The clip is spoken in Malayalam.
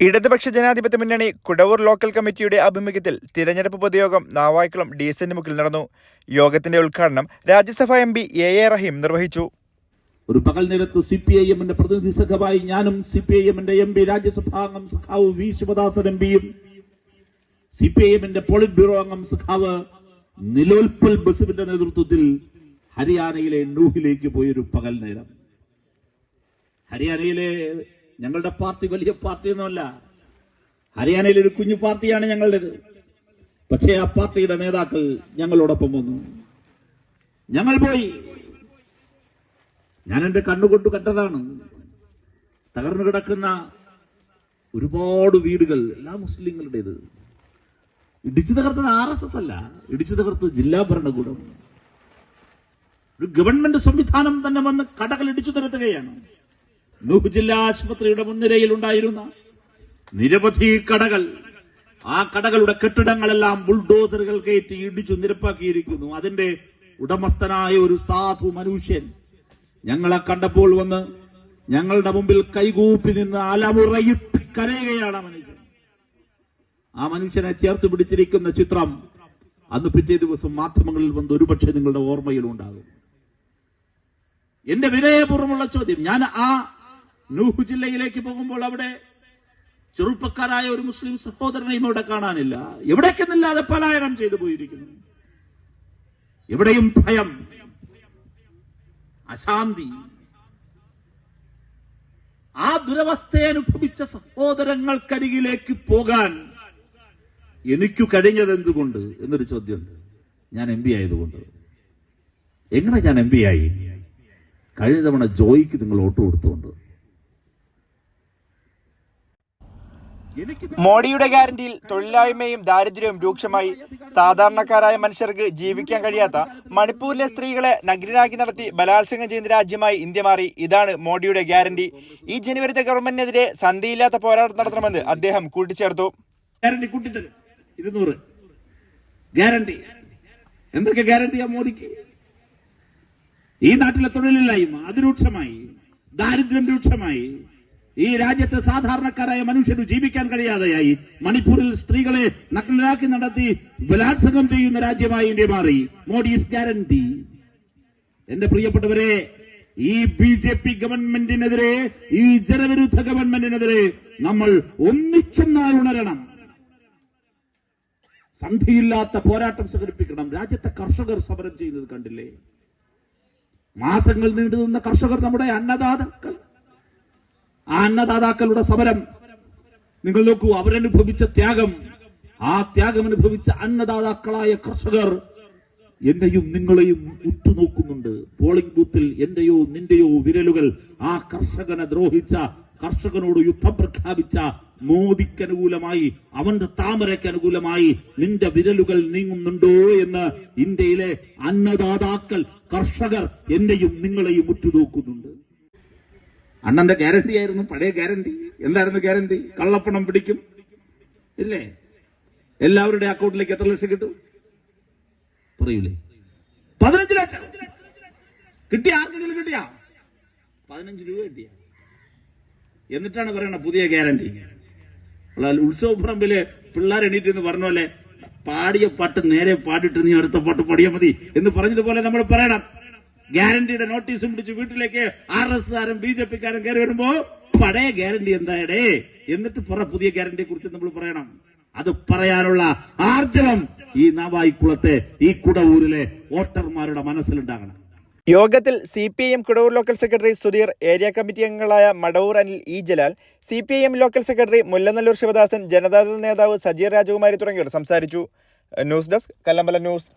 ഇടതുപക്ഷ ജനാധിപത്യ മുന്നണി കുടവൂർ ലോക്കൽ കമ്മിറ്റിയുടെ ആഭിമുഖ്യത്തിൽ തിരഞ്ഞെടുപ്പ് പൊതുയോഗം നാവായിക്കുളം ഡി എസിന്റെ മുക്കിൽ നടന്നു. യോഗത്തിന്റെ ഉദ്ഘാടനം രാജ്യസഭാ M P A A Rahim നിർവഹിച്ചു. ഒരു പകൽ നേരത്ത് സി പി ഐ എമ്മിന്റെ പ്രതിനിധി സംഘമായി ഞാനും സി പി ഐ എമ്മിന്റെ എം പി രാജ്യസഭാംഗം സഖാവ് വി ശിവദാസൻ എം പിയും സി പി ഐ എമ്മിന്റെ പോളിറ്റ് ബ്യൂറോ അംഗം സഖാവ് നിലോൽപ്പൽ ബസുവിന്റെ നേതൃത്വത്തിൽ ഹരിയാനയിലെ നൂഹിലേക്ക് പോയൊരു പകൽ നേരം. ഹരിയാനയിലെ ഞങ്ങളുടെ പാർട്ടി വലിയ പാർട്ടിയൊന്നുമല്ല. ഹരിയാനയിൽ ഒരു കുഞ്ഞു പാർട്ടിയാണ് ഞങ്ങളുടേത്. പക്ഷേ ആ പാർട്ടിയുടെ നേതാക്കൾ ഞങ്ങളോടൊപ്പം വന്നു. ഞങ്ങൾ പോയി. ഞാൻ എന്റെ കണ്ണുകൊണ്ട് കണ്ടതാണ്. തകർന്നു കിടക്കുന്ന ഒരുപാട് വീടുകൾ എല്ലാ മുസ്ലിങ്ങളുടേത്. ഇടിച്ചു തകർത്തത് ആർ എസ് എസ് അല്ല ഇടിച്ചു തകർത്തത് ജില്ലാ ഭരണകൂടം. ഒരു ഗവൺമെന്റ് സംവിധാനം തന്നെ വന്ന് കടകൾ ഇടിച്ചു തരത്തുകയാണ് നൂഹ് ജില്ലാ ആശുപത്രിയുടെ മുൻനിരയിൽ ഉണ്ടായിരുന്ന നിരവധി കടകൾ. ആ കടകളുടെ കെട്ടിടങ്ങളെല്ലാം ബുൾഡോസറുകൾ കയറ്റി ഇടിച്ചു നിരപ്പാക്കിയിരിക്കുന്നു. അതിന്റെ ഉടമസ്ഥനായ ഒരു സാധു മനുഷ്യൻ ഞങ്ങളെ കണ്ടപ്പോൾ വന്ന് ഞങ്ങളുടെ മുമ്പിൽ കൈകൂപ്പി നിന്ന് അലമുറയിട്ട് കരയുകയാണ് ആ മനുഷ്യൻ. ആ മനുഷ്യനെ ചേർത്ത് പിടിച്ചിരിക്കുന്ന ചിത്രം അന്ന് പിറ്റേ ദിവസം മാധ്യമങ്ങളിൽ വന്ന് ഒരുപക്ഷെ നിങ്ങളുടെ ഓർമ്മയിലുണ്ടാകും. എന്റെ വിനയപൂർവമുള്ള ചോദ്യം ഞാൻ ആ നൂഹ് ജില്ലയിലേക്ക് പോകുമ്പോൾ അവിടെ ചെറുപ്പക്കാരായ ഒരു മുസ്ലിം സഹോദരനെയും അവിടെ കാണാനില്ല. എവിടേക്കെന്നില്ലാതെ പലായനം ചെയ്തു പോയിരിക്കുന്നു. എവിടെയും ഭയം അശാന്തി. ആ ദുരവസ്ഥയെ അനുഭവിച്ച സഹോദരങ്ങൾക്കരികിലേക്ക് പോകാൻ എനിക്കു കഴിഞ്ഞത് എന്തുകൊണ്ട് എന്നൊരു ചോദ്യമുണ്ട്. ഞാൻ എം പി ആയതുകൊണ്ട്. എങ്ങനെ ഞാൻ എം പി ആയി? കഴിഞ്ഞ തവണ ജോയിക്ക് നിങ്ങൾ വോട്ട് കൊടുത്തുകൊണ്ട്. മോഡിയുടെ ഗ്യാരണ്ടിയിൽ തൊഴിലില്ലായ്മയും ദാരിദ്ര്യവും രൂക്ഷമായി. സാധാരണക്കാരായ മനുഷ്യർക്ക് ജീവിക്കാൻ കഴിയാത്ത മണിപ്പൂരിലെ സ്ത്രീകളെ നഗ്നരാക്കി നടത്തി ബലാത്സംഗം ചെയ്യുന്ന രാജ്യമായി ഇന്ത്യ മാറി. ഇതാണ് മോഡിയുടെ ഗ്യാരണ്ടി. ഈ ജനുവരിത്തെ ഗവൺമെന്റിനെതിരെ സന്ധിയില്ലാത്ത പോരാട്ടം നടത്തണമെന്ന് അദ്ദേഹം കൂട്ടിച്ചേർത്തു. ഗ്യാരണ്ടി എന്തൊക്കെ ഗ്യാരണ്ടിയാ മോദിക്ക് ഈ നാട്ടിലെ തൊഴിലില്ലായ്മ അതിരൂക്ഷമായി. ദാരിദ്ര്യം രൂക്ഷമായി. ഈ രാജ്യത്തെ സാധാരണക്കാരായ മനുഷ്യന് ജീവിക്കാൻ കഴിയാതെയായി മണിപ്പൂരിൽ സ്ത്രീകളെ നഗ്നരാക്കി നടത്തി ബലാത്സംഗം ചെയ്യുന്ന രാജ്യമായി ഇന്ത്യ മാറി. Modi is guarantee. എന്റെ പ്രിയപ്പെട്ടവരെ ഈ ബി ജെ പി ഗവൺമെന്റിനെതിരെ ഈ ജനവിരുദ്ധ ഗവൺമെന്റിനെതിരെ നമ്മൾ ഒന്നിച്ചെന്നാൽ ഉണരണം. സന്ധിയില്ലാത്ത പോരാട്ടം സംഘടിപ്പിക്കണം. രാജ്യത്തെ കർഷകർ സമരം ചെയ്യുന്നത് കണ്ടില്ലേ? മാസങ്ങൾ നീണ്ടു നിന്ന കർഷകർ നമ്മുടെ അന്നദാതാക്കൾ. ആ അന്നദാതാക്കളുടെ സമരം. നിങ്ങൾ നോക്കൂ അവരനുഭവിച്ച ത്യാഗം. ആ ത്യാഗം അനുഭവിച്ച അന്നദാതാക്കളായ കർഷകർ എന്നെയും നിങ്ങളെയും ഉറ്റുനോക്കുന്നുണ്ട്. പോളിംഗ് ബൂത്തിൽ എന്റെയോ നിന്റെയോ വിരലുകൾ ആ കർഷകനെ ദ്രോഹിച്ച കർഷകനോട് യുദ്ധം പ്രഖ്യാപിച്ച മോദിക്കനുകൂലമായി അവന്റെ താമരയ്ക്ക് അനുകൂലമായി നിന്റെ വിരലുകൾ നീങ്ങുന്നുണ്ടോ എന്ന് ഇന്ത്യയിലെ അന്നദാതാക്കൾ കർഷകർ എന്നെയും നിങ്ങളെയും ഉറ്റുനോക്കുന്നുണ്ട്. അണ്ണന്റെ ഗ്യാരണ്ടി ആയിരുന്നു പഴയ ഗ്യാരണ്ടി എന്തായിരുന്നു ഗ്യാരണ്ടി കള്ളപ്പണം പിടിക്കും. ഇല്ലേ? എല്ലാവരുടെ അക്കൗണ്ടിലേക്ക് എത്ര ലക്ഷം കിട്ടും? പറയൂലേ? പതിനഞ്ച് ലക്ഷം. കിട്ടിയ ആർക്കെങ്കിലും കിട്ടിയ? പതിനഞ്ച് രൂപ കിട്ടിയ. എന്നിട്ടാണ് പറയണത് പുതിയ ഗ്യാരണ്ടി ഉത്സവപ്പറമ്പിൽ പിള്ളേർ എണീറ്റ് എന്ന് പറഞ്ഞ പോലെ പാടിയ പാട്ട് നേരെ പാടിട്ട് നീ അടുത്ത പാട്ട് പാടിയാൽ മതി എന്ന് പറഞ്ഞതുപോലെ നമ്മൾ പറയണം. ഗ്യാരണ്ടിയുടെ നോട്ടീസും പിടിച്ച് വീട്ടിലേക്ക് ആർ എസ് കാരും ബി ജെ പിക്കാരും കയറി വരുമ്പോ പഴയ ഗ്യാരണ്ടി എന്തായടേ? എന്നിട്ട് പറ പുതിയ ഗ്യാരണ്ടിയെ കുറിച്ച് നമ്മൾ പറയണം. അത് പറയാനുള്ള ആർജവം ഈ നവായിക്കുളത്തെ ഈ കുടവൂരിലെ വോട്ടർമാരുടെ മനസ്സിലുണ്ടാകണം. യോഗത്തിൽ C P I M Kudavoor local secretary Sudheer area committee അംഗങ്ങളായ Madavoor Anil E Jalal C P I M local secretary Mullanalloor Sivadasan Janata Dal നേതാവ് സജീർ രാജകുമാരി തുടങ്ങിയവർ സംസാരിച്ചു. News desk Kallambala news.